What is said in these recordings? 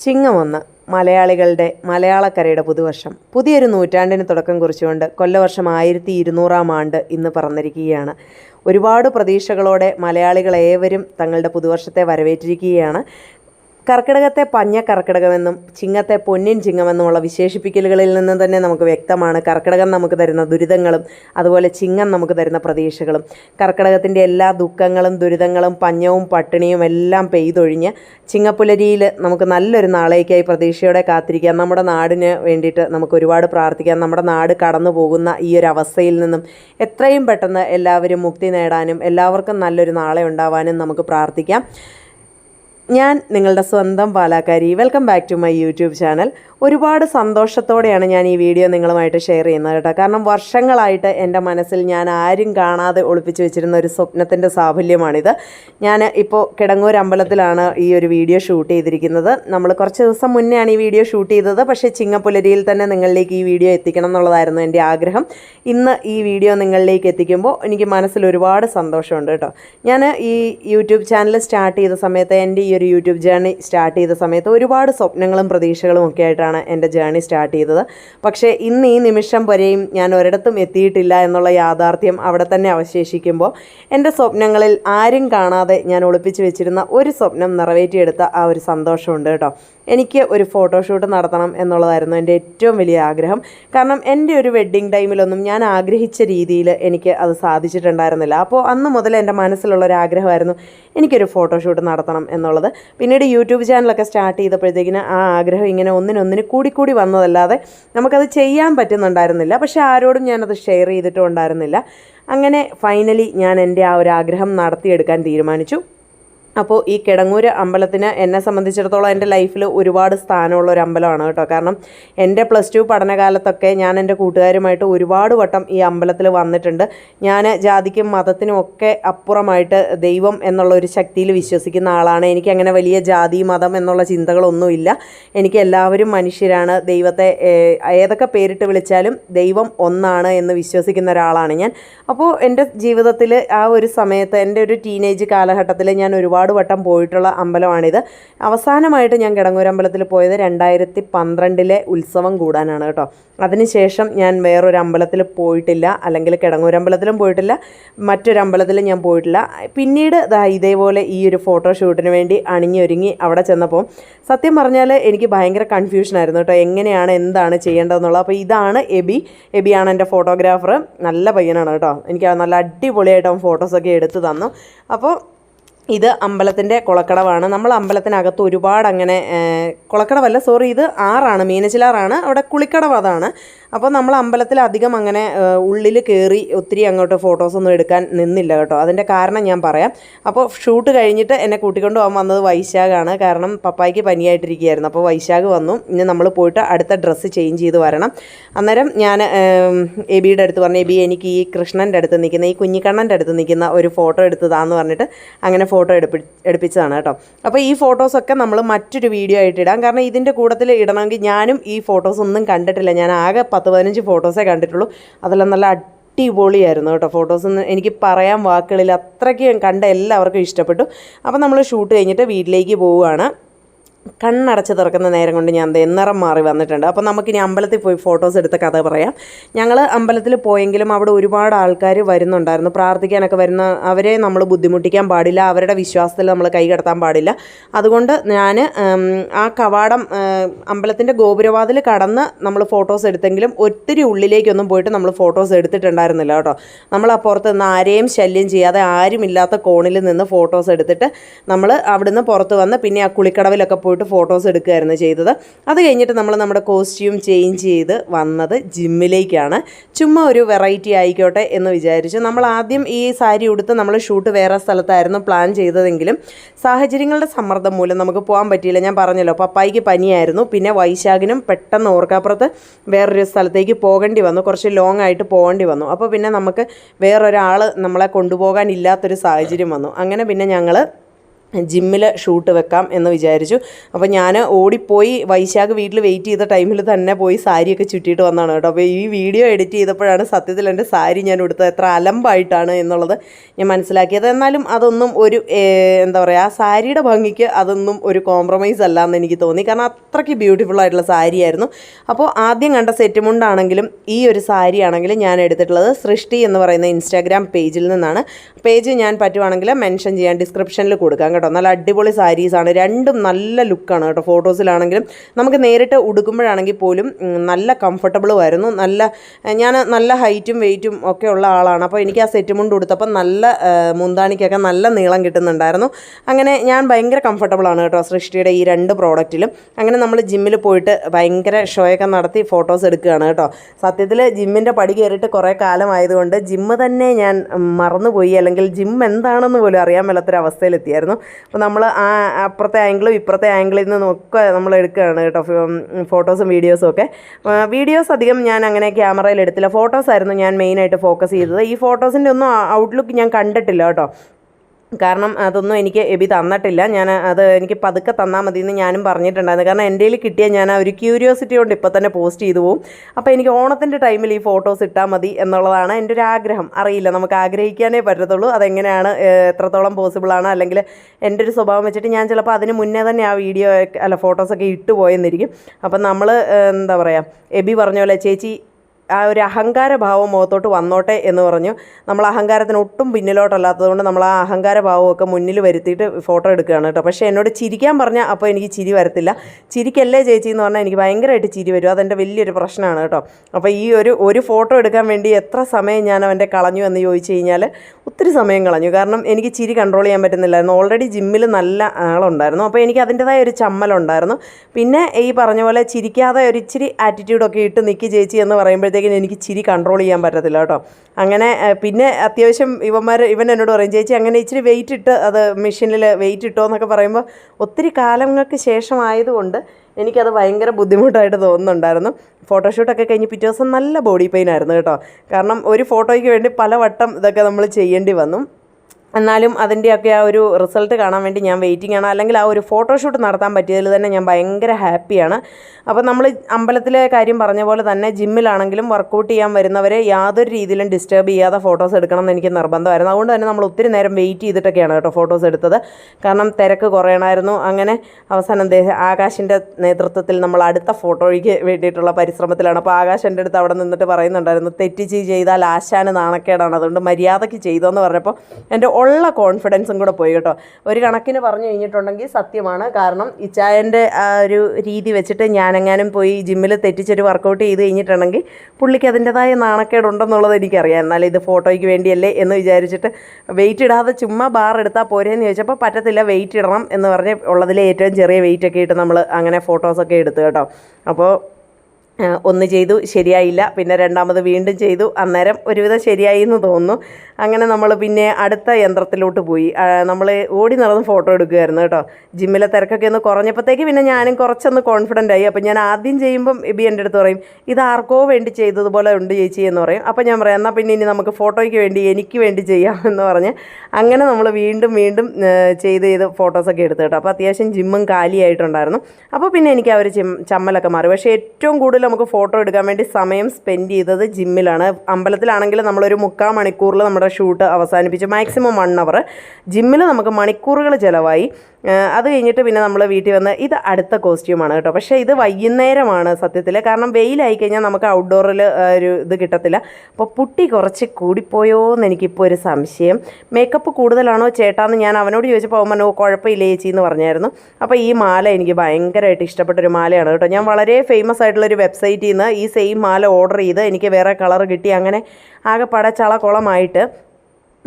ചിങ്ങമൊന്ന് മലയാളികളുടെ മലയാളക്കരയുടെ പുതുവർഷം. പുതിയൊരു നൂറ്റാണ്ടിന് തുടക്കം കുറിച്ചുകൊണ്ട് കൊല്ലവർഷം ആയിരത്തി ഇരുന്നൂറാം ആണ്ട് ഇന്ന് പറഞ്ഞിരിക്കുകയാണ് ഒരുപാട് പ്രതീക്ഷകളോടെ മലയാളികളേവരും തങ്ങളുടെ പുതുവർഷത്തെ വരവേറ്റിരിക്കുകയാണ്. കർക്കിടകത്തെ പഞ്ഞ കർക്കിടകമെന്നും ചിങ്ങത്തെ പൊന്നിൻ ചിങ്ങമെന്നുമുള്ള വിശേഷിപ്പിക്കലുകളിൽ നിന്ന് തന്നെ നമുക്ക് വ്യക്തമാണ് കർക്കിടകം നമുക്ക് തരുന്ന ദുരിതങ്ങളും അതുപോലെ ചിങ്ങം നമുക്ക് തരുന്ന പ്രതീക്ഷകളും. കർക്കിടകത്തിന്റെ എല്ലാ ദുഃഖങ്ങളും ദുരിതങ്ങളും പഞ്ഞവും പട്ടിണിയും എല്ലാം പെയ്തൊഴിഞ്ഞ് ചിങ്ങപ്പുലരിയിൽ നമുക്ക് നല്ലൊരു നാളേക്കായി പ്രതീക്ഷയോടെ കാത്തിരിക്കാം. നമ്മുടെ നാടിന് വേണ്ടിയിട്ട് നമുക്ക് ഒരുപാട് പ്രാർത്ഥിക്കാം. നമ്മുടെ നാട് കടന്നു പോകുന്ന ഈ ഒരു അവസ്ഥയിൽ നിന്നും എത്രയും പെട്ടെന്ന് എല്ലാവരും മുക്തി നേടാനും എല്ലാവർക്കും നല്ലൊരു നാളെ ഉണ്ടാവാനും നമുക്ക് പ്രാർത്ഥിക്കാം. ഞാൻ നിങ്ങളുടെ സ്വന്തം പാലാക്കാരി welcome back to my YouTube channel ഒരുപാട് സന്തോഷത്തോടെയാണ് ഞാൻ ഈ വീഡിയോ നിങ്ങളുമായിട്ട് ഷെയർ ചെയ്യുന്നത് കേട്ടോ. കാരണം വർഷങ്ങളായിട്ട് എന്റെ മനസ്സിൽ ഞാൻ ആരും കാണാതെ ഒളിപ്പിച്ച് വെച്ചിരുന്ന ഒരു സ്വപ്നത്തിന്റെ സാഫല്യമാണിത്. ഞാൻ ഇപ്പോൾ കിടങ്ങൂർ അമ്പലത്തിലാണ് ഈ ഒരു വീഡിയോ ഷൂട്ട് ചെയ്തിരിക്കുന്നത്. നമ്മൾ കുറച്ച് ദിവസം മുന്നെയാണ് ഈ വീഡിയോ ഷൂട്ട് ചെയ്തത്. പക്ഷേ ചിങ്ങപ്പുലരിയിൽ തന്നെ നിങ്ങളിലേക്ക് ഈ വീഡിയോ എത്തിക്കണം എന്നുള്ളതായിരുന്നു എന്റെ ആഗ്രഹം. ഇന്ന് ഈ വീഡിയോ നിങ്ങളിലേക്ക് എത്തിക്കുമ്പോൾ എനിക്ക് മനസ്സിൽ ഒരുപാട് സന്തോഷമുണ്ട് കേട്ടോ. ഞാൻ ഈ യൂട്യൂബ് ചാനൽ സ്റ്റാർട്ട് ചെയ്ത സമയത്ത് എന്റെ ഈ ഒരു യൂട്യൂബ് ജേർണി സ്റ്റാർട്ട് ചെയ്ത സമയത്ത് ഒരുപാട് സ്വപ്നങ്ങളും പ്രതീക്ഷകളും ഒക്കെ ആയിട്ടാണ് എന്റെ ജേർണി സ്റ്റാർട്ട് ചെയ്തത്. പക്ഷേ ഇന്ന് ഈ നിമിഷം വരെയും ഞാൻ ഒരിടത്തും എത്തിയിട്ടില്ല എന്നുള്ള യാഥാർത്ഥ്യം അവിടെ തന്നെ അവശേഷിക്കുമ്പോൾ എന്റെ സ്വപ്നങ്ങളിൽ ആരും കാണാതെ ഞാൻ ഒളിപ്പിച്ച് വെച്ചിരുന്ന ഒരു സ്വപ്നം നിറവേറ്റിയെടുത്ത ആ ഒരു സന്തോഷമുണ്ട് കേട്ടോ. എനിക്ക് ഒരു ഫോട്ടോഷൂട്ട് നടത്തണം എന്നുള്ളതായിരുന്നു എന്റെ ഏറ്റവും വലിയ ആഗ്രഹം. കാരണം എന്റെ ഒരു വെഡ്ഡിങ് ടൈമിലൊന്നും ഞാൻ ആഗ്രഹിച്ച രീതിയിൽ എനിക്ക് അത് സാധിച്ചിട്ടുണ്ടായിരുന്നില്ല. അപ്പോൾ അന്ന് മുതൽ എന്റെ മനസ്സിലുള്ള ഒരു ആഗ്രഹമായിരുന്നു എനിക്കൊരു ഫോട്ടോഷൂട്ട് നടത്തണം എന്നുള്ളത്. പിന്നീട് യൂട്യൂബ് ചാനലൊക്കെ സ്റ്റാർട്ട് ചെയ്തപ്പോഴത്തേക്കിന് ആ ആഗ്രഹം ഇങ്ങനെ ഒന്നിനൊന്നിന് കൂടി വന്നതല്ലാതെ നമുക്കത് ചെയ്യാൻ പറ്റുന്നുണ്ടായിരുന്നില്ല. പക്ഷേ ആരോടും ഞാനത് ഷെയർ ചെയ്തിട്ടും ഉണ്ടായിരുന്നില്ല. അങ്ങനെ ഫൈനലി ഞാൻ എന്റെ ആ ഒരു ആഗ്രഹം നടത്തിയെടുക്കാൻ തീരുമാനിച്ചു. അപ്പോൾ ഈ കിടങ്ങൂര് അമ്പലത്തിന് എന്നെ സംബന്ധിച്ചിടത്തോളം എന്റെ ലൈഫിൽ ഒരുപാട് സ്ഥാനമുള്ള ഒരു അമ്പലമാണ് കേട്ടോ. കാരണം എന്റെ പ്ലസ് ടു പഠനകാലത്തൊക്കെ ഞാൻ എന്റെ കൂട്ടുകാരുമായിട്ട് ഒരുപാട് വട്ടം ഈ അമ്പലത്തിൽ വന്നിട്ടുണ്ട്. ഞാൻ ജാതിക്കും മതത്തിനും ഒക്കെ അപ്പുറമായിട്ട് ദൈവം എന്നുള്ള ഒരു ശക്തിയിൽ വിശ്വസിക്കുന്ന ആളാണ്. എനിക്ക് അങ്ങനെ വലിയ ജാതി മതം എന്നുള്ള ചിന്തകളൊന്നുമില്ല എനിക്ക് എല്ലാവരും മനുഷ്യരാണ്. ദൈവത്തെ ഏതൊക്കെ പേരിട്ട് വിളിച്ചാലും ദൈവം ഒന്നാണ് എന്ന് വിശ്വസിക്കുന്ന ഒരാളാണ് ഞാൻ. അപ്പോൾ എന്റെ ജീവിതത്തിൽ ആ ഒരു സമയത്ത് എന്റെ ഒരു ടീനേജ് കാലഘട്ടത്തിൽ ഞാൻ ഒരുപാട് വട്ടം പോയിട്ടുള്ള അമ്പലമാണിത്. അവസാനമായിട്ട് ഞാൻ കിടങ്ങൂരമ്പലത്തിൽ പോയത് രണ്ടായിരത്തി പന്ത്രണ്ടിലെ ഉത്സവം കൂടാനാണ് കേട്ടോ. അതിനുശേഷം ഞാൻ വേറൊരു അമ്പലത്തിൽ പോയിട്ടില്ല അല്ലെങ്കിൽ കിടങ്ങൂരമ്പലത്തിലും പോയിട്ടില്ല മറ്റൊരു അമ്പലത്തിലും ഞാൻ പോയിട്ടില്ല. പിന്നീട് ഇതേപോലെ ഈ ഒരു ഫോട്ടോഷൂട്ടിന് വേണ്ടി അണിഞ്ഞൊരുങ്ങി അവിടെ ചെന്നപ്പോൾ സത്യം പറഞ്ഞാൽ എനിക്ക് ഭയങ്കര കൺഫ്യൂഷനായിരുന്നു കേട്ടോ. എങ്ങനെയാണ് എന്താണ് ചെയ്യേണ്ടതെന്നുള്ളത്. അപ്പോൾ ഇതാണ് എബി. എബിയാണ് എന്റെ ഫോട്ടോഗ്രാഫർ. നല്ല പയ്യനാണ് കേട്ടോ. എനിക്ക് നല്ല അടിപൊളിയായിട്ട് അവൻ ഫോട്ടോസൊക്കെ എടുത്ത് തന്നു. അപ്പോൾ ഇത് അമ്പലത്തിന്റെ കുളക്കടവാണ്. നമ്മൾ അമ്പലത്തിനകത്ത് ഒരുപാട് അങ്ങനെ കുളക്കടവല്ല സോറി ഇത് ആറാണ് മീനച്ചിലാറാണ് അവിടെ കുളിക്കടവ് അതാണ്. അപ്പോൾ നമ്മൾ അമ്പലത്തിൽ അധികം അങ്ങനെ ഉള്ളിൽ കയറി ഒത്തിരി അങ്ങോട്ട് ഫോട്ടോസൊന്നും എടുക്കാൻ നിന്നില്ല കേട്ടോ. അതിന്റെ കാരണം ഞാൻ പറയാം. അപ്പോൾ ഷൂട്ട് കഴിഞ്ഞിട്ട് എന്നെ കൂട്ടിക്കൊണ്ട് പോകാൻ വന്നത് വൈശാഖാണ്. കാരണം പപ്പായ്ക്ക് പനിയായിട്ടിരിക്കുകയായിരുന്നു. അപ്പോൾ വൈശാഖ് വന്നു. ഇനി നമ്മൾ പോയിട്ട് അടുത്ത ഡ്രസ്സ് ചേഞ്ച് ചെയ്ത് വരണം. അന്നേരം ഞാൻ എബിയുടെ അടുത്ത് പറഞ്ഞു എബി എനിക്ക് ഈ കൃഷ്ണന്റെ അടുത്ത് നിൽക്കുന്ന ഈ കുഞ്ഞിക്കണ്ണന്റെ അടുത്ത് നിൽക്കുന്ന ഒരു ഫോട്ടോ എടുത്തതാന്ന് പറഞ്ഞിട്ട് അങ്ങനെ ഫോട്ടോ എടുപ്പി എടുപ്പിച്ചതാണ് കേട്ടോ. അപ്പോൾ ഈ ഫോട്ടോസൊക്കെ നമ്മൾ മറ്റൊരു വീഡിയോ ആയിട്ട് ഇടാം. കാരണം ഇതിന്റെ കൂട്ടത്തിൽ ഇടണമെങ്കിൽ ഞാനും ഈ ഫോട്ടോസ് ഒന്നും കണ്ടിട്ടില്ല. ഞാൻ ആകെ പത്ത് പതിനഞ്ച് ഫോട്ടോസേ കണ്ടിട്ടുള്ളൂ. അതെല്ലാം നല്ല അടിപൊളിയായിരുന്നു കേട്ടോ ഫോട്ടോസ് എനിക്ക് പറയാൻ വാക്കുകളിൽ അത്രയ്ക്ക് കണ്ട എല്ലാവർക്കും ഇഷ്ടപ്പെട്ടു. അപ്പോൾ നമ്മൾ ഷൂട്ട് കഴിഞ്ഞിട്ട് വീട്ടിലേക്ക് പോവുകയാണ്. കണ്ണടച്ച് തുറക്കുന്ന നേരം കൊണ്ട് ഞാൻ ദേ നിറം മാറി വന്നിട്ടുണ്ട്. അപ്പോൾ നമുക്കിനി അമ്പലത്തിൽ പോയി ഫോട്ടോസ് എടുത്ത കഥ പറയാം. ഞങ്ങൾ അമ്പലത്തിൽ പോയെങ്കിലും അവിടെ ഒരുപാട് ആൾക്കാർ വരുന്നുണ്ടായിരുന്നു. പ്രാർത്ഥിക്കാനൊക്കെ വരുന്ന അവരെ നമ്മൾ ബുദ്ധിമുട്ടിക്കാൻ പാടില്ല. അവരുടെ വിശ്വാസത്തിൽ നമ്മൾ കൈ കടത്താൻ പാടില്ല. അതുകൊണ്ട് ഞാൻ ആ കവാടം അമ്പലത്തിന്റെ ഗോപുരവാതിൽ കടന്ന് നമ്മൾ ഫോട്ടോസ് എടുത്തെങ്കിലും ഒത്തിരി ഉള്ളിലേക്കൊന്നും പോയിട്ട് നമ്മൾ ഫോട്ടോസ് എടുത്തിട്ടുണ്ടായിരുന്നില്ല കേട്ടോ. നമ്മൾ അപ്പുറത്ത് നിന്ന് ആരെയും ശല്യം ചെയ്യാതെ ആരുമില്ലാത്ത കോണിൽ നിന്ന് ഫോട്ടോസ് എടുത്തിട്ട് നമ്മൾ അവിടുന്ന് പുറത്ത് വന്ന് പിന്നെ ആ കുളിക്കടവിലൊക്കെ പോയിട്ട് ഫോട്ടോസ് എടുക്കുകയായിരുന്നു ചെയ്തത്. അത് കഴിഞ്ഞിട്ട് നമ്മൾ നമ്മുടെ കോസ്റ്റ്യൂം ചേഞ്ച് ചെയ്ത് വന്നത് ജിമ്മിലേക്കാണ് ചുമ്മാ ഒരു വെറൈറ്റി ആയിക്കോട്ടെ എന്ന് വിചാരിച്ചു. നമ്മൾ ആദ്യം ഈ സാരി ഉടുത്ത് നമ്മൾ ഷൂട്ട് വേറെ സ്ഥലത്തായിരുന്നു പ്ലാൻ ചെയ്തതെങ്കിലും സാഹചര്യങ്ങളുടെ സമ്മർദ്ദം മൂലം നമുക്ക് പോകാൻ പറ്റിയില്ല. ഞാൻ പറഞ്ഞല്ലോ പപ്പായിക്ക് പനിയായിരുന്നു. പിന്നെ വൈശാഖിനും പെട്ടെന്ന് ഓർക്കാപ്പുറത്ത് വേറൊരു സ്ഥലത്തേക്ക് പോകേണ്ടി വന്നു. കുറച്ച് ലോങ് ആയിട്ട് പോകേണ്ടി വന്നു. അപ്പോൾ പിന്നെ നമുക്ക് വേറൊരാൾ നമ്മളെ കൊണ്ടുപോകാനില്ലാത്തൊരു സാഹചര്യം വന്നു. അങ്ങനെ പിന്നെ ഞങ്ങൾ ജിമ്മിൽ ഷൂട്ട് വെക്കാം എന്ന് വിചാരിച്ചു. അപ്പോൾ ഞാൻ ഓടിപ്പോയി വൈശാഖ് വീട്ടിൽ വെയിറ്റ് ചെയ്ത ടൈമിൽ തന്നെ പോയി സാരിയൊക്കെ ചുറ്റിയിട്ട് വന്നതാണ് കേട്ടോ. അപ്പോൾ ഈ വീഡിയോ എഡിറ്റ് ചെയ്തപ്പോഴാണ് സത്യത്തിൽ എന്റെ സാരി ഞാൻ എടുത്തത് എത്ര അലമ്പായിട്ടാണ് എന്നുള്ളത് ഞാൻ മനസ്സിലാക്കിയത്. എന്നാലും അതൊന്നും ഒരു എന്താ പറയുക ആ സാരിയുടെ ഭംഗിക്ക് അതൊന്നും ഒരു കോംപ്രമൈസ് അല്ല എന്ന് എനിക്ക് തോന്നി. കാരണം അത്രയ്ക്ക് ബ്യൂട്ടിഫുൾ ആയിട്ടുള്ള സാരിയായിരുന്നു. അപ്പോൾ ആദ്യം കണ്ട സെറ്റ് മുണ്ടാണെങ്കിലും ഈ ഒരു സാരി ആണെങ്കിലും ഞാൻ എടുത്തിട്ടുള്ളത് സൃഷ്ടി എന്ന് പറയുന്ന ഇൻസ്റ്റാഗ്രാം പേജിൽ നിന്നാണ്. പേജ് ഞാൻ പറ്റുവാണെങ്കിൽ മെൻഷൻ ചെയ്യാൻ ഡിസ്ക്രിപ്ഷനിൽ കൊടുക്കാം കേട്ടോ. നല്ല അടിപൊളി സാരീസാണ് രണ്ടും നല്ല ലുക്കാണ് കേട്ടോ ഫോട്ടോസിലാണെങ്കിലും. നമുക്ക് നേരിട്ട് ഉടുക്കുമ്പോഴാണെങ്കിൽ പോലും നല്ല കംഫർട്ടബിളും ആയിരുന്നു നല്ല ഞാൻ നല്ല ഹൈറ്റും വെയിറ്റും ഒക്കെ ഉള്ള ആളാണ്. അപ്പോൾ എനിക്ക് ആ സെറ്റ് മുണ്ട് ഉടുത്തപ്പോൾ നല്ല മുന്താണിക്കൊക്കെ നല്ല നീളം കിട്ടുന്നുണ്ടായിരുന്നു. അങ്ങനെ ഞാൻ ഭയങ്കര കംഫർട്ടബിളാണ് കേട്ടോ സൃഷ്ടിയുടെ ഈ രണ്ട് പ്രോഡക്റ്റിലും അങ്ങനെ നമ്മൾ ജിമ്മിൽ പോയിട്ട് ഭയങ്കര ഷോയൊക്കെ നടത്തി ഫോട്ടോസ് എടുക്കുകയാണ് കേട്ടോ. സത്യത്തിൽ ജിമ്മിന്റെ പടി കയറിയിട്ട് കുറേ കാലമായതുകൊണ്ട് ജിമ്മ് തന്നെ ഞാൻ മറന്നുപോയി. അല്ലെങ്കിൽ ജിം എന്താണെന്ന് പോലും അറിയാൻ മേലാത്തൊരവസ്ഥയിലെത്തിയായിരുന്നു. അപ്പോൾ നമ്മൾ ആ അപ്പുറത്തെ ആംഗിളും ഇപ്പുറത്തെ ആംഗിളിൽ നിന്നൊക്കെ നമ്മൾ എടുക്കുകയാണ് കേട്ടോ ഫോട്ടോസും വീഡിയോസും ഒക്കെ. വീഡിയോസ് അധികം ഞാൻ അങ്ങനെ ക്യാമറയിൽ എടുത്തില്ല. ഫോട്ടോസ് ആയിരുന്നു ഞാൻ മെയിനായിട്ട് ഫോക്കസ് ചെയ്തത്. ഈ ഫോട്ടോസിന്റെ ഒന്നും ഔട്ട്ലുക്ക് ഞാൻ കണ്ടിട്ടില്ല കേട്ടോ. കാരണം അതൊന്നും എനിക്ക് എബി തന്നിട്ടില്ല. ഞാൻ അത് എനിക്ക് പതുക്കെ തന്നാൽ മതി എന്ന് ഞാനും പറഞ്ഞിട്ടുണ്ടായിരുന്നു. കാരണം എന്റെ കയ്യിൽ കിട്ടിയ ഞാൻ ഒരു ക്യൂരിയോസിറ്റി കൊണ്ട് ഇപ്പോൾ തന്നെ പോസ്റ്റ് ചെയ്തു പോകും അപ്പോൾ എനിക്ക് ഓണത്തിന്റെ ടൈമിൽ ഈ ഫോട്ടോസ് ഇട്ടാൽ മതി എന്നുള്ളതാണ് എന്റെ ഒരു ആഗ്രഹം. അറിയില്ല നമുക്ക് ആഗ്രഹിക്കാനേ പറ്റത്തുള്ളൂ. അതെങ്ങനെയാണ് എത്രത്തോളം പോസിബിളാണ് അല്ലെങ്കിൽ എന്റെ ഒരു സ്വഭാവം വെച്ചിട്ട് ഞാൻ ചിലപ്പോൾ അതിന് മുന്നേ തന്നെ ആ വീഡിയോ അല്ല ഫോട്ടോസൊക്കെ ഇട്ടു പോയെന്നിരിക്കും. അപ്പം നമ്മൾ എന്താ പറയുക എബി പറഞ്ഞ പോലെ ചേച്ചി ആ ഒരു അഹങ്കാരഭാവം മുഖത്തോട്ട് വന്നോട്ടെ എന്ന് പറഞ്ഞു. നമ്മൾ അഹങ്കാരത്തിന് ഒട്ടും പിന്നിലോട്ടല്ലാത്തതുകൊണ്ട് നമ്മൾ ആ അഹങ്കാരഭാവമൊക്കെ മുന്നിൽ വരുത്തിയിട്ട് ഫോട്ടോ എടുക്കുകയാണ് കേട്ടോ. പക്ഷേ എന്നോട് ചിരിക്കാൻ പറഞ്ഞാൽ അപ്പോൾ എനിക്ക് ചിരി വരത്തില്ല. ചിരിക്കല്ലേ ചേച്ചി എന്ന് പറഞ്ഞാൽ എനിക്ക് ഭയങ്കരമായിട്ട് ചിരി വരും. അതെന്റെ വലിയൊരു പ്രശ്നമാണ് കേട്ടോ. അപ്പോൾ ഈ ഒരു ഒരു ഫോട്ടോ എടുക്കാൻ വേണ്ടി എത്ര സമയം ഞാൻ അവന്റെ കളഞ്ഞു എന്ന് ചോദിച്ചു കഴിഞ്ഞാൽ ഒത്തിരി സമയം കളഞ്ഞു. കാരണം എനിക്ക് ചിരി കൺട്രോൾ ചെയ്യാൻ പറ്റുന്നില്ലായിരുന്നു. ഓൾറെഡി ജിമ്മിൽ നല്ല ആളുണ്ടായിരുന്നു. അപ്പോൾ എനിക്ക് അതിന്റെതായ ഒരു ചമ്മലുണ്ടായിരുന്നു. പിന്നെ ഈ പറഞ്ഞ പോലെ ചിരിക്കാതെ ഒരു ഇച്ചിരി ആറ്റിറ്റ്യൂഡൊക്കെ ഇട്ട് നിൽക്കി ചേച്ചി എന്ന് പറയുമ്പോഴത്തേക്കും എനിക്ക് ചിരി കൺട്രോൾ ചെയ്യാൻ പറ്റത്തില്ല കേട്ടോ. അങ്ങനെ പിന്നെ അത്യാവശ്യം ഇവന്മാർ ഇവൻ എന്നോട് പറയും ചേച്ചി അങ്ങനെ ഇച്ചിരി വെയിറ്റ് ഇട്ട് അത് മെഷീനിൽ വെയിറ്റ് ഇട്ടോ എന്നൊക്കെ പറയുമ്പോൾ ഒത്തിരി കാലങ്ങൾക്ക് ശേഷമായതുകൊണ്ട് എനിക്കത് ഭയങ്കര ബുദ്ധിമുട്ടായിട്ട് തോന്നുന്നുണ്ടായിരുന്നു. ഫോട്ടോഷൂട്ടൊക്കെ കഴിഞ്ഞ് പിറ്റേ ദിവസം നല്ല ബോഡി പെയിൻ ആയിരുന്നു കേട്ടോ. കാരണം ഒരു ഫോട്ടോയ്ക്ക് വേണ്ടി പല വട്ടം ഇതൊക്കെ നമ്മൾ ചെയ്യേണ്ടി വന്നു. എന്നാലും അതിന്റെയൊക്കെ ആ ഒരു റിസൾട്ട് കാണാൻ വേണ്ടി ഞാൻ വെയിറ്റിംഗ് ആണ്. അല്ലെങ്കിൽ ആ ഒരു ഫോട്ടോഷൂട്ട് നടത്താൻ പറ്റിയതിൽ തന്നെ ഞാൻ ഭയങ്കര ഹാപ്പിയാണ് അപ്പോൾ നമ്മൾ അമ്പലത്തിലെ കാര്യം പറഞ്ഞ പോലെ തന്നെ ജിമ്മിലാണെങ്കിലും വർക്കൗട്ട് ചെയ്യാൻ വരുന്നവരെ യാതൊരു രീതിയിലും ഡിസ്റ്റർബ് ചെയ്യാതെ ഫോട്ടോസ് എടുക്കണം എന്ന് എനിക്ക് നിർബന്ധമായിരുന്നു. അതുകൊണ്ട് തന്നെ നമ്മൾ ഒത്തിരി നേരം വെയിറ്റ് ചെയ്തിട്ടൊക്കെയാണ് കേട്ടോ ഫോട്ടോസ് എടുത്തത്. കാരണം തിരക്ക് കുറയണമായിരുന്നു. അങ്ങനെ അവസാനം ദേഹ ആകാശിന്റെ നേതൃത്വത്തിൽ നമ്മൾ അടുത്ത ഫോട്ടോയ്ക്ക് വേണ്ടിയിട്ടുള്ള പരിശ്രമത്തിലാണ്. അപ്പോൾ ആകാശ് എന്റെ അടുത്ത് അവിടെ നിന്നിട്ട് പറയുന്നുണ്ടായിരുന്നു തെറ്റിച്ച് ചെയ്താൽ ആശാന് നാണക്കേടാണ്. അതുകൊണ്ട് മര്യാദയ്ക്ക് ചെയ്തോ എന്ന് പറഞ്ഞപ്പോൾ എന്റെ ഉള്ള കോൺഫിഡൻസും കൂടെ പോയി കേട്ടോ. ഒരു കണക്കിന് പറഞ്ഞു കഴിഞ്ഞിട്ടുണ്ടെങ്കിൽ സത്യമാണ്. കാരണം ഇച്ചായന്റെ ആ ഒരു രീതി വെച്ചിട്ട് ഞാനെങ്ങാനും പോയി ജിമ്മിൽ തെറ്റിച്ചൊരു വർക്കൗട്ട് ചെയ്ത് കഴിഞ്ഞിട്ടുണ്ടെങ്കിൽ പുള്ളിക്ക് അതിന്റെതായ നാണക്കേടുണ്ടെന്നുള്ളത് എനിക്കറിയാം. എന്നാൽ ഇത് ഫോട്ടോയ്ക്ക് വേണ്ടിയല്ലേ എന്ന് വിചാരിച്ചിട്ട് വെയിറ്റ് ഇടാതെ ചുമ്മാ ബാർ എടുത്താൽ പോരേന്ന് ചോദിച്ചപ്പോൾ പറ്റത്തില്ല വെയിറ്റ് ഇടണം എന്ന് പറഞ്ഞ് ഉള്ളതിലെ ഏറ്റവും ചെറിയ വെയിറ്റൊക്കെ ഇട്ട് നമ്മൾ അങ്ങനെ ഫോട്ടോസൊക്കെ എടുത്തു കേട്ടോ. അപ്പോൾ ഒന്ന് ചെയ്തു ശരിയായില്ല. പിന്നെ രണ്ടാമത് വീണ്ടും ചെയ്തു. അന്നേരം ഒരുവിധം ശരിയായി എന്ന് തോന്നുന്നു. അങ്ങനെ നമ്മൾ പിന്നെ അടുത്ത യന്ത്രത്തിലോട്ട് പോയി. നമ്മൾ ഓടി നടന്ന് ഫോട്ടോ എടുക്കുമായിരുന്നു കേട്ടോ. ജിമ്മിലെ തിരക്കൊക്കെ ഒന്ന് കുറഞ്ഞപ്പോഴത്തേക്ക് പിന്നെ ഞാനും കുറച്ചൊന്ന് കോൺഫിഡന്റ് ആയി. അപ്പോൾ ഞാൻ ആദ്യം ചെയ്യുമ്പം എബി എന്റെ അടുത്ത് പറയും ഇത് ആർക്കോ വേണ്ടി ചെയ്തതുപോലെ ഉണ്ട് ചേച്ചി എന്ന് പറയും. അപ്പോൾ ഞാൻ പറയാം എന്നാൽ പിന്നെ ഇനി നമുക്ക് ഫോട്ടോയ്ക്ക് വേണ്ടി എനിക്ക് വേണ്ടി ചെയ്യാം എന്ന് പറഞ്ഞ് അങ്ങനെ നമ്മൾ വീണ്ടും വീണ്ടും ചെയ്ത് ചെയ്ത് ഫോട്ടോസൊക്കെ എടുത്തു കേട്ടോ. അപ്പോൾ അത്യാവശ്യം ജിമ്മും കാലിയായിട്ടുണ്ടായിരുന്നു. അപ്പോൾ പിന്നെ എനിക്ക് ആ ഒരു ചമ്മലൊക്കെ മാറി. പക്ഷേ ഏറ്റവും കൂടുതൽ നമുക്ക് ഫോട്ടോ എടുക്കാൻ വേണ്ടി സമയം സ്പെൻഡ് ചെയ്തത് ജിമ്മിലാണ് അമ്പലത്തിലാണെങ്കിൽ നമ്മളൊരു മുക്കാൽ മണിക്കൂറിൽ നമ്മുടെ ഷൂട്ട് അവസാനിപ്പിച്ചു. മാക്സിമം വൺ അവർ ജിമ്മിൽ നമുക്ക് മണിക്കൂറുകൾ ചിലവായി. അത് കഴിഞ്ഞിട്ട് പിന്നെ നമ്മൾ വീട്ടിൽ വന്ന് ഇത് അടുത്ത കോസ്റ്റ്യൂമാണ് കേട്ടോ. പക്ഷേ ഇത് വൈകുന്നേരമാണ് സത്യത്തിൽ കാരണം വെയിലായി കഴിഞ്ഞാൽ നമുക്ക് ഔട്ട്ഡോറിൽ ഒരു ഇത് കിട്ടത്തില്ല. അപ്പോൾ പുട്ടി കുറച്ച് കൂടിപ്പോയോ എന്ന് എനിക്കിപ്പോൾ ഒരു സംശയം. മേക്കപ്പ് കൂടുതലാണോ ചേട്ടാന്ന് ഞാൻ അവനോട് ചോദിച്ചപ്പോൾ അവൻ പറഞ്ഞു "ഓ, കുഴപ്പമില്ല ചേച്ചി എന്ന് പറഞ്ഞായിരുന്നു. അപ്പോൾ ഈ മാല എനിക്ക് ഭയങ്കരമായിട്ട് ഇഷ്ടപ്പെട്ട ഒരു മാലയാണ് കേട്ടോ. ഞാൻ വളരെ ഫേമസ് ആയിട്ടുള്ള ഒരു വെബ്സൈറ്റിൽ നിന്ന് ഈ സെയിം മാല ഓർഡർ ചെയ്ത് എനിക്ക് വേറെ കളർ കിട്ടി. അങ്ങനെ ആകെ പടച്ചള കുളമായിട്ട്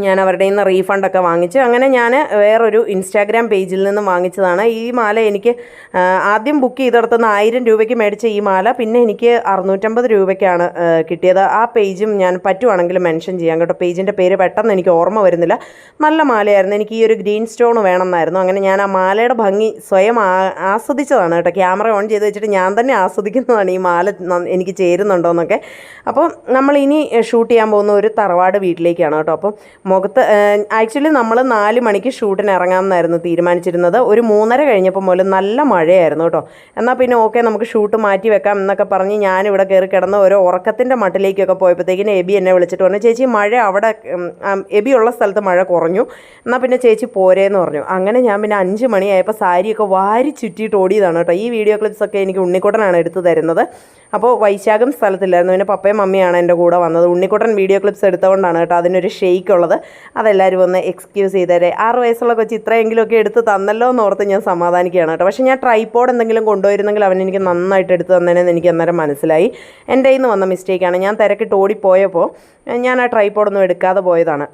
ഞാൻ അവരുടെ നിന്ന് റീഫണ്ടൊക്കെ വാങ്ങിച്ചു അങ്ങനെ ഞാൻ വേറൊരു ഇൻസ്റ്റാഗ്രാം പേജിൽ നിന്ന് വാങ്ങിച്ചതാണ്. ഈ മാല എനിക്ക് ആദ്യം ബുക്ക് ചെയ്തെടുത്തുന്ന ആയിരം രൂപയ്ക്ക് മേടിച്ച ഈ മാല പിന്നെ എനിക്ക് അറുന്നൂറ്റമ്പത് രൂപയ്ക്കാണ് കിട്ടിയത്. ആ പേജും ഞാൻ പറ്റുവാണെങ്കിൽ മെൻഷൻ ചെയ്യാം കേട്ടോ. പേജിന്റെ പേര് പെട്ടെന്ന് എനിക്ക് ഓർമ്മ വരുന്നില്ല. നല്ല മാലയായിരുന്നു. എനിക്ക് ഈ ഒരു ഗ്രീൻ സ്റ്റോൺ വേണമെന്നായിരുന്നു. അങ്ങനെ ഞാൻ ആ മാലയുടെ ഭംഗി സ്വയം ആസ്വദിച്ചതാണ് കേട്ടോ. ക്യാമറ ഓൺ ചെയ്ത് വെച്ചിട്ട് ഞാൻ തന്നെ ആസ്വദിക്കുന്നതാണ് ഈ മാല എനിക്ക് ചേരുന്നുണ്ടോ എന്നൊക്കെ അപ്പോൾ നമ്മൾ ഇനി ഷൂട്ട് ചെയ്യാൻ പോകുന്ന ഒരു തറവാട് വീട്ടിലേക്കാണ് കേട്ടോ. അപ്പോൾ മുഖത്ത് ആക്ച്വലി നമ്മൾ നാല് മണിക്ക് ഷൂട്ടിന് ഇറങ്ങാമെന്നായിരുന്നു തീരുമാനിച്ചിരുന്നത്. ഒരു മൂന്നര കഴിഞ്ഞപ്പോൾ മുതൽ നല്ല മഴയായിരുന്നു കേട്ടോ. എന്നാൽ പിന്നെ ഓക്കെ നമുക്ക് ഷൂട്ട് മാറ്റി വെക്കാം എന്നൊക്കെ പറഞ്ഞ് ഞാനിവിടെ കയറി കിടന്ന് ഒരു ഉറക്കത്തിന്റെ മട്ടിലേക്കൊക്കെ പോയപ്പോഴത്തേക്കിന് എബി എന്നെ വിളിച്ചിട്ട് പറഞ്ഞു ചേച്ചി മഴ അവിടെ എബി ഉള്ള സ്ഥലത്ത് മഴ കുറഞ്ഞു. എന്നാൽ പിന്നെ ചേച്ചി പോരേന്ന് പറഞ്ഞു. അങ്ങനെ ഞാൻ പിന്നെ അഞ്ച് മണിയായപ്പോൾ സാരിയൊക്കെ വാരി ചുറ്റിയിട്ട് ഓടിയതാണ് കേട്ടോ. ഈ വീഡിയോ ക്ലിപ്സൊക്കെ എനിക്ക് ഉണ്ണിക്കുട്ടനാണ് എടുത്തു തരുന്നത്. അപ്പോൾ വൈശാഖം സ്ഥലത്തില്ലായിരുന്നു. പിന്നെ പപ്പയും മമ്മിയാണ് എന്റെ കൂടെ വന്നത്. ഉണ്ണിക്കുട്ടൻ വീഡിയോ ക്ലിപ്സ് എടുത്തുകൊണ്ടാണ് കേട്ടോ അതിനൊരു ഷെയ്ക്ക് ഉള്ളത്. അതെല്ലാവരും ഒന്ന് എക്സ്ക്യൂസ് ചെയ്തേരെ. ആറ് വയസ്സുള്ള കൊച്ചി ഇത്രയെങ്കിലുമൊക്കെ എടുത്ത് തന്നല്ലോ എന്ന് ഓർത്ത് ഞാൻ സമാധാനിക്കുകയാണ് കേട്ടോ. പക്ഷേ ഞാൻ ട്രൈപോഡ് എന്തെങ്കിലും കൊണ്ടുവരുന്നെങ്കിൽ അവൻ എനിക്ക് നന്നായിട്ട് എടുത്ത് തന്നേനെന്ന് എനിക്ക് അന്നേരം മനസ്സിലായി. എന്റെ നിന്ന് വന്ന മിസ്റ്റേക്കാണ് ഞാൻ തിരക്കിട്ട് ഓടിപ്പോയപ്പോൾ ഞാൻ ആ ട്രൈപ്പോഡൊന്നും എടുക്കാതെ പോയതാണ്.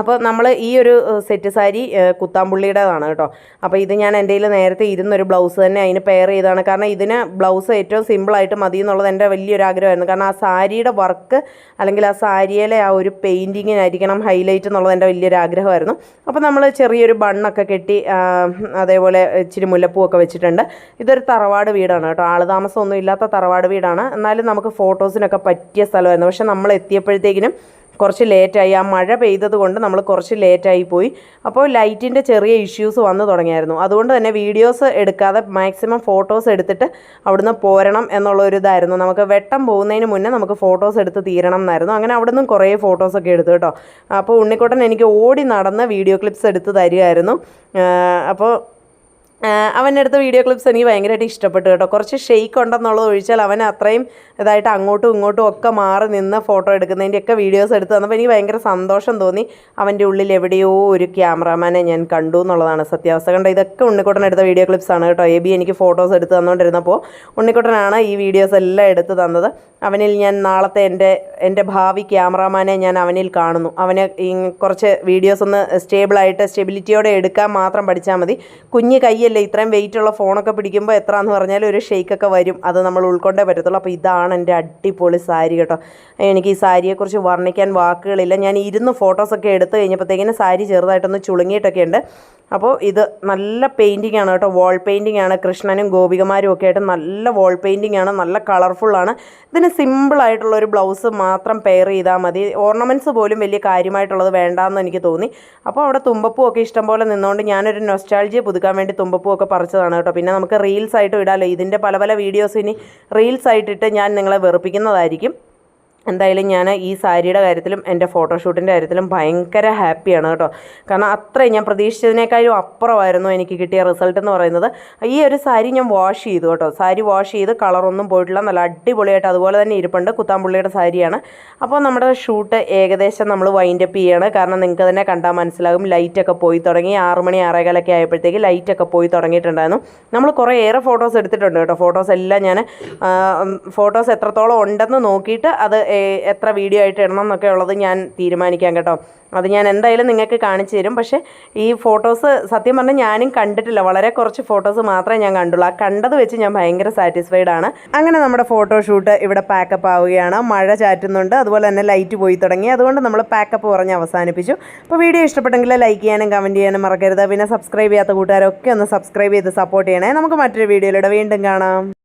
അപ്പോൾ നമ്മൾ ഈ ഒരു സെറ്റ് സാരി കുത്താമ്പുള്ളിയുടേതാണ് കേട്ടോ. അപ്പോൾ ഇത് ഞാൻ എന്റെ കയ്യിൽ നേരത്തെ ഇരുന്നൊരു ബ്ലൗസ് തന്നെ അതിന് പെയർ ചെയ്താണ് കാരണം ഇതിന് ബ്ലൗസ് ഏറ്റവും സിമ്പിളായിട്ട് മതി എന്നുള്ളത് എന്റെ വലിയൊരു ആഗ്രഹമായിരുന്നു. കാരണം ആ സാരിയുടെ വർക്ക് അല്ലെങ്കിൽ ആ സാരിയിലെ ആ ഒരു പെയിന്റിങ്ങിനായിരിക്കണം ഹൈലൈറ്റ് എന്നുള്ളത് എന്റെ വലിയൊരു ആഗ്രഹമായിരുന്നു. അപ്പോൾ നമ്മൾ ചെറിയൊരു ബണ്ണൊക്കെ കെട്ടി അതേപോലെ ഇച്ചിരി മുല്ലപ്പൂവൊക്കെ വെച്ചിട്ടുണ്ട്. ഇതൊരു തറവാട് വീടാണ് കേട്ടോ. ആൾ താമസമൊന്നും ഇല്ലാത്ത തറവാട് വീടാണ്. എന്നാലും നമുക്ക് ഫോട്ടോസിനൊക്കെ പറ്റിയ സ്ഥലമായിരുന്നു. പക്ഷേ നമ്മൾ എത്തിയപ്പോഴത്തേക്കിനും കുറച്ച് ലേറ്റായി. ആ മഴ പെയ്തത് കൊണ്ട് നമ്മൾ കുറച്ച് ലേറ്റായി പോയി. അപ്പോൾ ലൈറ്റിന്റെ ചെറിയ ഇഷ്യൂസ് വന്നു തുടങ്ങിയായിരുന്നു. അതുകൊണ്ട് തന്നെ വീഡിയോസ് എടുക്കാതെ മാക്സിമം ഫോട്ടോസ് എടുത്തിട്ട് അവിടുന്ന് പോരണം എന്നുള്ള ഒരു ഇതായിരുന്നു നമുക്ക് വെട്ടം പോകുന്നതിന് മുന്നേ നമുക്ക് ഫോട്ടോസ് എടുത്ത് തീരണം എന്നായിരുന്നു. അങ്ങനെ അവിടെ നിന്നും കുറേ ഫോട്ടോസൊക്കെ എടുത്തു കേട്ടോ. അപ്പോൾ ഉണ്ണിക്കോട്ടൻ എനിക്ക് ഓടി നടന്ന് വീഡിയോ ക്ലിപ്സ് എടുത്ത് തരികയായിരുന്നു. അപ്പോൾ അവന്റെ അടുത്ത വീഡിയോ ക്ലിപ്സ് എനിക്ക് ഭയങ്കരമായിട്ട് ഇഷ്ടപ്പെട്ടു കേട്ടോ. കുറച്ച് ഷെയ്ക്ക് ഉണ്ടെന്നുള്ളത് ഒഴിച്ചാൽ അവൻ അത്രയും ഇതായിട്ട് അങ്ങോട്ടും ഇങ്ങോട്ടും ഒക്കെ മാറി നിന്ന് ഫോട്ടോ എടുക്കുന്നതിന്റെയൊക്കെ വീഡിയോസ് എടുത്ത് തന്നപ്പോൾ എനിക്ക് ഭയങ്കര സന്തോഷം തോന്നി. അവന്റെ ഉള്ളിൽ എവിടെയോ ഒരു ക്യാമറാമാനെ ഞാൻ കണ്ടു എന്നുള്ളതാണ് സത്യാവസ്ഥ. കണ്ട ഇതൊക്കെ ഉണ്ണിക്കുട്ടൻ എടുത്ത വീഡിയോ ക്ലിപ്സാണ് കേട്ടോ. എ ബി എനിക്ക് ഫോട്ടോസ് എടുത്ത് തന്നുകൊണ്ടിരുന്നപ്പോൾ ഉണ്ണിക്കുട്ടനാണ് ഈ വീഡിയോസ് എല്ലാം എടുത്ത് തന്നത്. അവനിൽ ഞാൻ നാളത്തെ എന്റെ എന്റെ ഭാവി ക്യാമറാമാനെ ഞാൻ അവനിൽ കാണുന്നു. അവനെ കുറച്ച് വീഡിയോസ് ഒന്ന് സ്റ്റേബിളായിട്ട് സ്റ്റെബിലിറ്റിയോടെ എടുക്കാൻ മാത്രം പഠിച്ചാൽ മതി. കുഞ്ഞ് കൈയല്ലേ ഇത്രയും വെയിറ്റ് ഉള്ള ഫോണൊക്കെ പിടിക്കുമ്പോൾ എത്ര എന്ന് പറഞ്ഞാൽ ഒരു ഷെയ്ക്കൊക്കെ വരും. അത് നമ്മൾ ഉൾക്കൊണ്ടേ പറ്റത്തുള്ളൂ. അപ്പോൾ ഇതാണ് എന്റെ അടിപൊളി സാരി കേട്ടോ. എനിക്ക് ഈ സാരിയെക്കുറിച്ച് വർണിക്കാൻ വാക്കുകളില്ല. ഞാൻ ഇരുന്ന് ഫോട്ടോസൊക്കെ എടുത്ത് കഴിഞ്ഞപ്പോഴത്തേക്കിന് സാരി ചെറുതായിട്ടൊന്ന് ചുളുങ്ങിയിട്ടൊക്കെ ഉണ്ട് അപ്പോൾ ഇത് നല്ല പെയിന്റിംഗ് ആണ് കേട്ടോ. വാൾ പെയിന്റിംഗ് ആണ്. കൃഷ്ണനും ഗോപികമാരും ഒക്കെ ആയിട്ട് നല്ല വാൾ പെയിന്റിംഗ് ആണ്. നല്ല കളർഫുള്ളാണ് ഇതിന് സിമ്പിളായിട്ടുള്ള ഒരു ബ്ലൗസ് മാത്രം പെയർ ചെയ്താൽ മതി. ഓർണമെന്റ്സ് പോലും വലിയ കാര്യമായിട്ടുള്ളത് വേണ്ടാന്ന് എനിക്ക് തോന്നി. അപ്പോൾ അവിടെ തുമ്പപ്പൂ ഒക്കെ ഇഷ്ടംപോലെ നിന്നുകൊണ്ട് ഞാനൊരു നൊസ്റ്റാൾജിയെ പുതുക്കാൻ വേണ്ടി തുമ്പപ്പൂ ഒക്കെ പറിച്ചതാണ് കേട്ടോ. പിന്നെ നമുക്ക് റീൽസ് ആയിട്ട് ഇടാമല്ലോ ഇതിന്റെ പല പല വീഡിയോസ് ഇനി റീൽസ് ആയിട്ടിട്ട് ഞാൻ നിങ്ങളെ വെറുപ്പിക്കുന്നതായിരിക്കും. എന്തായാലും ഞാൻ ഈ സാരിയുടെ കാര്യത്തിലും എന്റെ ഫോട്ടോഷൂട്ടിന്റെ കാര്യത്തിലും ഭയങ്കര ഹാപ്പിയാണ് കേട്ടോ. കാരണം അത്രയും ഞാൻ പ്രതീക്ഷിച്ചതിനേക്കാളും അപ്പുറമായിരുന്നു എനിക്ക് കിട്ടിയ റിസൾട്ട് എന്ന് പറയുന്നത്. ഈ ഒരു സാരി ഞാൻ വാഷ് ചെയ്തു കേട്ടോ. സാരി വാഷ് ചെയ്ത് കളറൊന്നും പോയിട്ടില്ല. നല്ല അടിപൊളിയായിട്ട് അതുപോലെ തന്നെ ഇരിപ്പുണ്ട്. കുത്താമ്പുള്ളിയുടെ സാരിയാണ്. അപ്പോൾ നമ്മുടെ ഷൂട്ട് ഏകദേശം നമ്മൾ വൈൻഡപ്പ് ചെയ്യാണ്. കാരണം നിങ്ങൾക്ക് തന്നെ കണ്ടാൽ മനസ്സിലാകും. ലൈറ്റൊക്കെ പോയി തുടങ്ങി. ആറ് മണി ആറേകാലൊക്കെ ആയപ്പോഴത്തേക്ക് ലൈറ്റൊക്കെ പോയി തുടങ്ങിയിട്ടുണ്ടായിരുന്നു. നമ്മൾ കുറേ ഏറെ ഫോട്ടോസ് എടുത്തിട്ടുണ്ട് കേട്ടോ. ഫോട്ടോസ് എല്ലാം ഞാൻ ഫോട്ടോസ് എത്രത്തോളം ഉണ്ടെന്ന് നോക്കിയിട്ട് അത് എത്ര വീഡിയോ ആയിട്ട് ഇടണം എന്നൊക്കെ ഉള്ളത് ഞാൻ തീരുമാനിക്കാം കേട്ടോ. അത് ഞാൻ എന്തായാലും നിങ്ങൾക്ക് കാണിച്ചു തരും. പക്ഷേ ഈ ഫോട്ടോസ് സത്യം പറഞ്ഞാൽ ഞാനും കണ്ടിട്ടില്ല. വളരെ കുറച്ച് ഫോട്ടോസ് മാത്രമേ ഞാൻ കണ്ടുള്ളൂ. ആ കണ്ടത് വെച്ച് ഞാൻ ഭയങ്കര സാറ്റിസ്ഫൈഡ് ആണ്. അങ്ങനെ നമ്മുടെ ഫോട്ടോ ഷൂട്ട് ഇവിടെ പാക്കപ്പ് ആവുകയാണ്. മഴ ചാറ്റുന്നുണ്ട്. അതുപോലെ തന്നെ ലൈറ്റ് പോയി തുടങ്ങി. അതുകൊണ്ട് നമ്മൾ പാക്കപ്പ് പറഞ്ഞ് അവസാനിപ്പിച്ചു. അപ്പോൾ വീഡിയോ ഇഷ്ടപ്പെട്ടെങ്കിൽ ലൈക്ക് ചെയ്യാനും കമന്റ് ചെയ്യാനും മറക്കരുത്. പിന്നെ സബ്സ്ക്രൈബ് ചെയ്യാത്ത കൂട്ടുകാരൊക്കെ ഒന്ന് സബ്സ്ക്രൈബ് ചെയ്ത് സപ്പോർട്ട് ചെയ്യണേ. നമുക്ക് മറ്റൊരു വീഡിയോയിലൂടെ വീണ്ടും കാണാം.